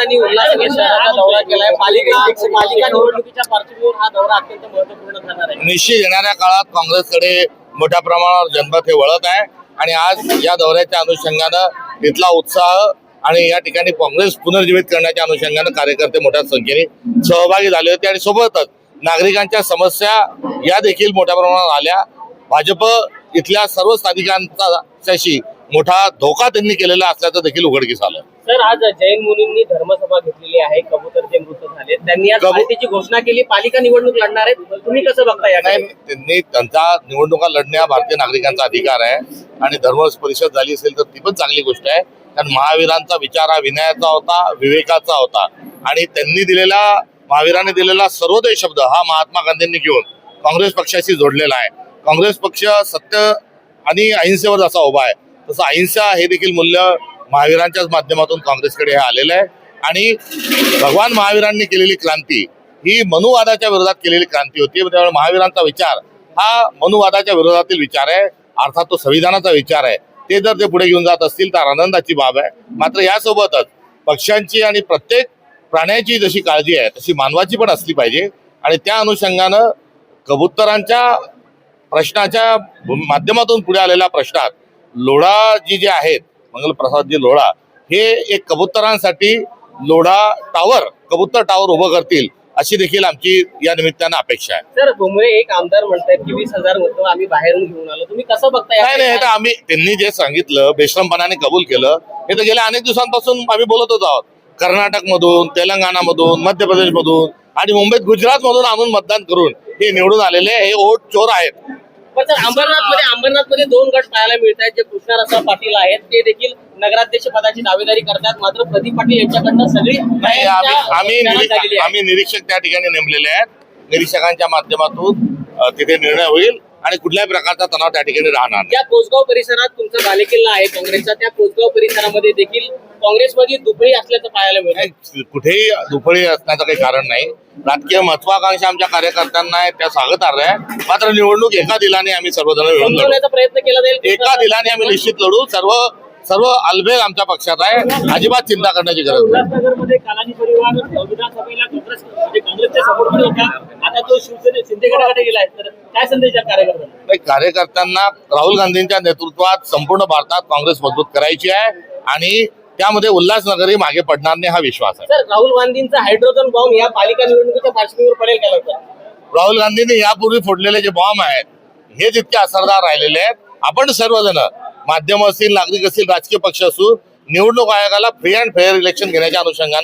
चव्हाणांनी उल्हासनगर शहराचा दौरा केलाय. पालिका पालिका निवडणुकीच्या पार्श्वभूमीवर हा दौरा अत्यंत महत्त्वपूर्ण ठरणार आहे. निश्चित येणाऱ्या काळात काँग्रेसकडे मोठ्या प्रमाणावर जनमत हे वळत आहे. आणि आज या दौऱ्याच्या अनुषंगानं इथला उत्साह आणि या ठिकाणी काँग्रेस पुनर्जीवित करण्याच्या अनुषंगानं कार्यकर्ते मोठ्या संख्येने सहभागी झाले होते. आणि सोबतच नागरिकांच्या समस्या या देखील मोठ्या प्रमाणात आल्या. भाजप इथल्या सर्व स्थानिकांच्याशी मोठा धोका त्यांनी केलेला असल्याचं देखील उघडकीस आलं. सर आज जैन मुनींनी धर्मसभा घेतलेली आहे कबूतरचे मृत झाले. त्यांनी आज पार्टीची घोषणा केली पालिका निवडणूक लढणार आहेत तुम्ही कसं बघता नाही याकडे त्यांनी त्यांचा निवडणुका लढणे हा भारतीय नागरिकांचा अधिकार आहे आणि धर्म परिषद झाली असेल तर ती पण चांगली गोष्ट आहे. कारण महावीरांचा विचार हा विनयाचा होता विवेकाचा होता. आणि त्यांनी दिलेला महावीरांनी दिलेला सर्वोदय शब्द हा महात्मा गांधींनी घेऊन काँग्रेस पक्षाशी जोडलेला आहे. काँग्रेस पक्ष सत्य आणि अहिंसेवर जसा उभा आहे. तसं अहिंसा हे देखील मूल्य महावीरांच्याच माध्यमातून काँग्रेसकडे हे आलेलं आहे. आणि भगवान महावीरांनी केलेली क्रांती ही मनुवादाच्या विरोधात केलेली क्रांती होती. त्यामुळे महावीरांचा विचार हा मनुवादाच्या विरोधातील विचार आहे. अर्थात तो संविधानाचा विचार आहे. ते जर ते पुढे घेऊन जात असतील तर आनंदाची बाब आहे. मात्र यासोबतच पक्ष्यांची आणि प्रत्येक प्राण्याची जशी काळजी आहे तशी मानवाची पण असली पाहिजे. आणि त्या अनुषंगानं कबुतरांच्या प्रश्नाच्या माध्यमातून पुढे आलेल्या प्रश्नात लोढा जी जे आहेत मंगलप्रसादजी लोढा हे एक कबुतरांसाठी लोढा टावर कबूतर टावर उभं करतील अशी देखील आमची या निमित्तानं अपेक्षा आहे. सर भुमरे एक आमदार म्हणतात की वीस हजार मतं आम्ही बाहेरून घेऊन आलो. तुम्ही कसं बघता नाही नाही याकडे? आम्ही त्यांनी जे सांगितलं बेश्रमपणाने कबूल केलं हे तर गेल्या अनेक दिवसांपासून आम्ही बोलतच आहोत. कर्नाटक मधून तेलंगणामधून मध्य प्रदेश मधून आणि मुंबईत गुजरात मधून आणून मतदान करून हे निवडून आलेले हे ओट चोर आहेत. अंबरनाथमध्ये अंबरनाथमध्ये दोन गट पाहायला मिळत आहेत जे कृष्णारसा पाटील आहेत ते देखील नगराध्यक्ष पदाची दावेदारी करतात. मात्र प्रदीप पाटील यांच्याकडनं सगळी नाही आम्ही आम्ही निरीक्षक त्या ठिकाणी नेमलेले आहेत. निरीक्षकांच्या माध्यमातून तिथे निर्णय होईल. आणि कुठल्याही प्रकारचा तणाव त्या ठिकाणी राहणार ज्या कोसगाव परिसरात तुमचा बालेकिल्ला आहे काँग्रेसचा. त्या कोसगाव परिसरामध्ये देखील काँग्रेसमध्ये दुफळी असल्याचं पाहायला मिळतं. कुठेही दुफळी असण्याचं काही कारण नाही. राजकीय महत्वाकांक्षा आमच्या कार्यकर्त्यांना आहे त्या स्वागतार्ह आहे. मात्र निवडणूक एका दिलाने आम्ही सर्वजण मिळून प्रयत्न केला जाईल. एका दिलाने आम्ही निश्चित लढू. सर्व सर्व अलबेग आमच्या पक्षात आहे. अजिबात चिंता करण्याची गरज नाही. आता तो शिवसेने शिंदे गटाकडे गेलाय तर काय संदेश कार्यकर्त्यांना? नाही, कार्यकर्त्यांना राहुल गांधींच्या नेतृत्वात संपूर्ण भारतात काँग्रेस मजबूत करायची आहे आणि त्यामध्ये उल्हासनगरही मागे पडणार नाही हा विश्वास आहे. सर राहुल गांधींचा हायड्रोजन बॉम्ब या पालिका निवडणुकीच्या पार्श्वभूमीवर पडेल का लवकर? राहुल गांधींनी यापूर्वी फोडलेले जे बॉम्ब आहेत हे जितके असरदार राहिलेले आहेत आपण सर्वजण माध्यम असतील नागरिक असतील राजकीय पक्ष असू निवडणूक आयोगाला फ्री अँड फेअर इलेक्शन घेण्याच्या अनुषंगाने